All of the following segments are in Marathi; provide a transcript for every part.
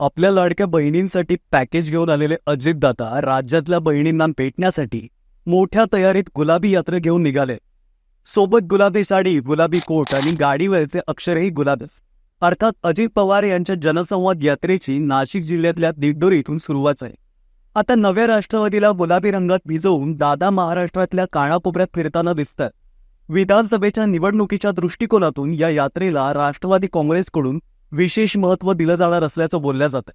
आपल्या लाडक्या बहिणींसाठी पॅकेज घेऊन आलेले अजितदादा राज्यातल्या बहिणींना भेटण्यासाठी मोठ्या तयारीत गुलाबी यात्रा घेऊन निघाले. सोबत गुलाबी साडी गुलाबी कोट आणि गाडीवरचे अक्षरही गुलाबच. अर्थात अजित पवार यांच्या जनसंवाद यात्रेची नाशिक जिल्ह्यातल्या दिंडोरी इथून सुरुवात आहे आता नव्या राष्ट्रवादीला गुलाबी रंगात भिजवून दादा महाराष्ट्रातल्या कानाकोपऱ्यात फिरताना दिसतात. विधानसभेच्या निवडणुकीच्या दृष्टिकोनातून या यात्रेला राष्ट्रवादी काँग्रेसकडून विशेष महत्त्व दिलं जाणार असल्याचं बोलल्या जातं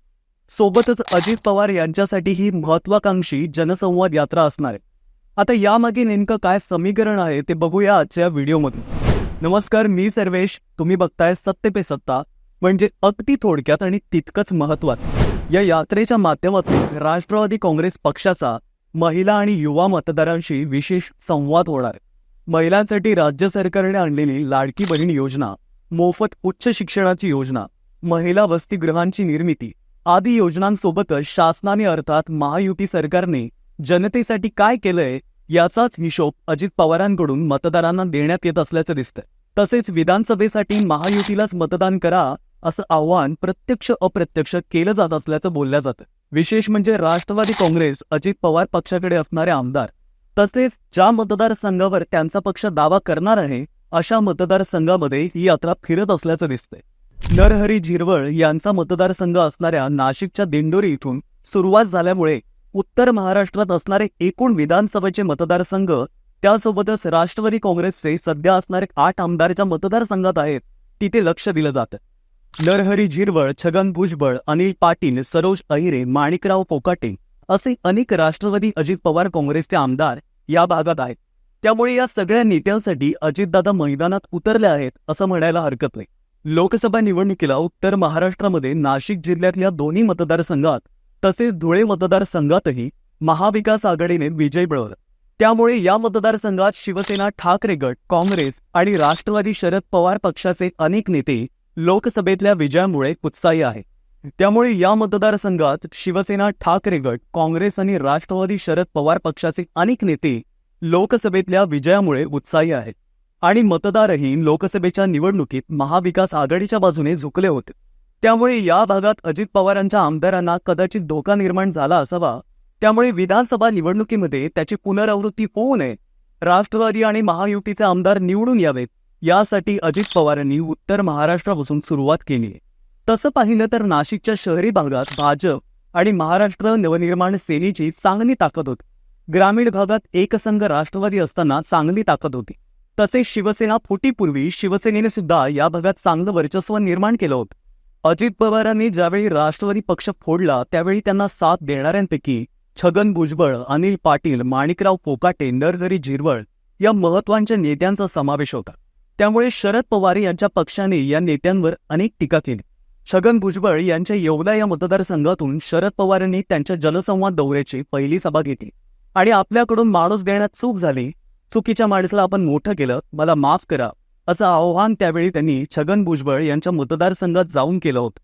सोबतच अजित पवार यांच्यासाठी ही महत्वाकांक्षी जनसंवाद यात्रा असणार आहे. आता यामागे नेमकं काय समीकरण आहे ते बघूया आजच्या व्हिडिओमधून. नमस्कार मी सर्वेश. तुम्ही बघताय सत्य पे सत्ता म्हणजे अगदी थोडक्यात आणि तितकंच महत्वाचं या यात्रेच्या माध्यमातून राष्ट्रवादी काँग्रेस पक्षाचा महिला आणि युवा मतदारांशी विशेष संवाद होणार महिलांसाठी राज्य सरकारने आणलेली लाडकी बहीण योजना मोफत उच्च शिक्षणाची योजना महिला वसतिगृहांची निर्मिती आदी योजनांसोबतच शासनाने अर्थात महायुती सरकारने जनतेसाठी काय केलंय याचाच हिशोब अजित पवारांकडून मतदारांना देण्यात येत असल्याचं दिसतंय. तसेच विधानसभेसाठी महायुतीलाच मतदान करा असं आव्हान प्रत्यक्ष अप्रत्यक्ष केलं जात असल्याचं बोललं जातं. विशेष म्हणजे राष्ट्रवादी काँग्रेस अजित पवार पक्षाकडे असणारे आमदार तसेच ज्या मतदारसंघावर त्यांचा पक्ष दावा करणार आहे अशा मतदारसंघामध्ये ही यात्रा फिरत असल्याचं दिसतंय. नरहरी झिरवळ यांचा मतदारसंघ असणाऱ्या नाशिकच्या दिंडोरी इथून सुरुवात झाल्यामुळे उत्तर महाराष्ट्रात असणारे एकूण विधानसभेचे मतदारसंघ त्यासोबतच राष्ट्रवादी काँग्रेसचे सध्या असणारे आठ आमदारच्या मतदारसंघात आहेत तिथे लक्ष दिलं जातं. नरहरी झिरवळ छगन भुजबळ अनिल पाटील सरोज अहिरे माणिकराव पोकाटे असे अनेक राष्ट्रवादी अजित पवार काँग्रेसचे आमदार या भागात आहेत. त्यामुळे या सगळ्या नेत्यांसाठी अजितदादा मैदानात उतरले आहेत असं म्हणायला हरकत नाही. लोकसभा निवडणुकीला उत्तर महाराष्ट्रामध्ये नाशिक जिल्ह्यातल्या दोन्ही मतदारसंघात तसेच धुळे मतदारसंघातही महाविकास आघाडीने विजय मिळवला. त्यामुळे या मतदारसंघात शिवसेना ठाकरे गट काँग्रेस आणि राष्ट्रवादी शरद पवार पक्षाचे अनेक नेते लोकसभेतल्या विजयामुळे उत्साही आहेत. त्यामुळे या मतदारसंघात शिवसेना ठाकरे गट काँग्रेस आणि राष्ट्रवादी शरद पवार पक्षाचे अनेक नेते लोकसभेतल्या विजयामुळे उत्साही आहेत. आणि मतदारही लोकसभेच्या निवडणुकीत महाविकास आघाडीच्या बाजूने झुकले होते. त्यामुळे या भागात अजित पवारांच्या आमदारांना कदाचित धोका निर्माण झाला असावा. त्यामुळे विधानसभा निवडणुकीमध्ये त्याची पुनरावृत्ती होऊ नये. राष्ट्रवादी आणि महायुतीचे आमदार निवडून यावेत यासाठी अजित पवारांनी उत्तर महाराष्ट्रापासून सुरुवात केली तसं पाहिलं तर नाशिकच्या शहरी भागात भाजप आणि महाराष्ट्र नवनिर्माण सेनेची चांगली ताकद होती. ग्रामीण भागात एकसंघ राष्ट्रवादी असताना चांगली ताकद होती. तसेच शिवसेना फुटीपूर्वी शिवसेनेने सुद्धा या भागात चांगलं वर्चस्व निर्माण केलं होतं. अजित पवारांनी ज्यावेळी राष्ट्रवादी पक्ष फोडला त्यावेळी त्यांना साथ देणाऱ्यांपैकी छगन भुजबळ अनिल पाटील माणिकराव पोकाटे नरहरी झिरवळ या महत्त्वाच्या नेत्यांचा समावेश होता. त्यामुळे शरद पवार यांच्या पक्षाने या नेत्यांवर अनेक टीका केली. छगन भुजबळ यांच्या येवला या मतदारसंघातून शरद पवारांनी त्यांच्या जलसंवाद दौऱ्याची पहिली सभा घेतली. आणि आपल्याकडून माणूस देण्यात चूक झाली. चुकीच्या माणसाला आपण मोठं केलं मला माफ करा असं आव्हान त्यावेळी त्यांनी छगन भुजबळ यांच्या मतदारसंघात जाऊन केलं होतं.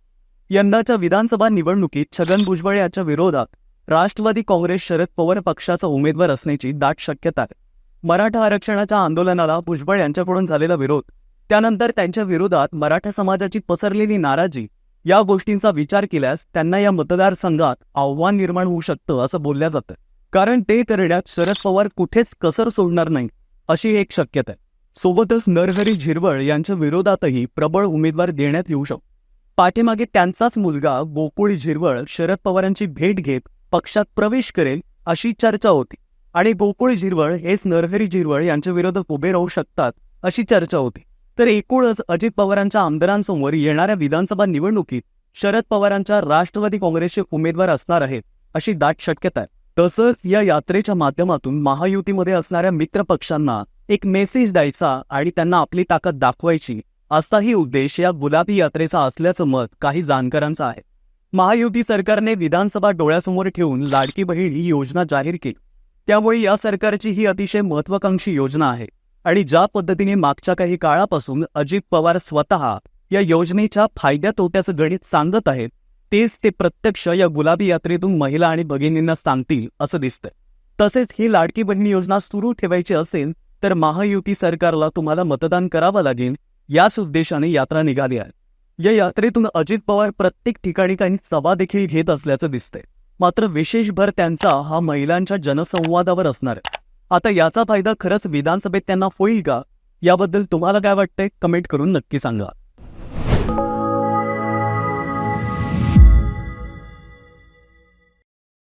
यंदाच्या विधानसभा निवडणुकीत छगन भुजबळ यांच्या विरोधात राष्ट्रवादी काँग्रेस शरद पवार पक्षाचा उमेदवार असण्याची दाट शक्यता आहे. मराठा आरक्षणाच्या आंदोलनाला भुजबळ यांच्याकडून झालेला विरोध त्यानंतर त्यांच्या विरोधात मराठा समाजाची पसरलेली नाराजी या गोष्टींचा विचार केल्यास त्यांना या मतदारसंघात आव्हान निर्माण होऊ शकतं असं बोलल्या जातं. कारण ते करण्यात शरद पवार कुठेच कसर सोडणार नाही अशी एक शक्यता आहे. सोबतच नरहरी झिरवळ यांच्या विरोधातही प्रबळ उमेदवार देण्यात येऊ शकतो. पाठीमागे त्यांचाच मुलगा गोकुळ झिरवळ शरद पवारांची भेट घेत पक्षात प्रवेश करेल अशी चर्चा होती आणि गोकुळ झिरवळ हेच नरहरी झिरवळ यांच्या विरोधात उभे राहू शकतात अशी चर्चा होती. तर एकूणच अजित पवारांच्या आमदारांसमोर येणाऱ्या विधानसभा निवडणुकीत शरद पवारांच्या राष्ट्रवादी काँग्रेसचे उमेदवार असणार आहेत अशी दाट शक्यता आहे. तसंच या यात्रेच्या माध्यमातून महायुतीमध्ये असणाऱ्या मित्र पक्षांना एक मेसेज द्यायचा आणि त्यांना आपली ताकद दाखवायची असाही उद्देश या गुलाबी यात्रेचा असल्याचं मत काही जाणकारांचं आहे. महायुती सरकारने विधानसभा डोळ्यासमोर ठेवून लाडकी बहीण ही योजना जाहीर केली. त्यामुळे या सरकारची ही अतिशय महत्वाकांक्षी योजना आहे आणि ज्या पद्धतीने मागच्या काही काळापासून अजित पवार स्वतः या योजनेच्या फायद्या तोट्याचं गणित सांगत आहेत तेच ते प्रत्यक्ष या गुलाबी यात्रेतून महिला आणि भगिनींना सांगतील असं दिसतंय. तसेच ही लाडकी बहिणी योजना सुरू ठेवायची असेल तर महायुती सरकारला तुम्हाला मतदान करावं लागेल याच उद्देशाने यात्रा निघाली आहे. या यात्रेतून अजित पवार प्रत्येक ठिकाणी काही सभा देखील घेत असल्याचं दिसतंय. मात्र विशेष भर त्यांचा हा महिलांच्या जनसंवादावर असणार आहे. आता याचा फायदा खरंच विधानसभेत त्यांना होईल का? याबद्दल तुम्हाला काय वाटतंय? कमेंट करून नक्की सांगा.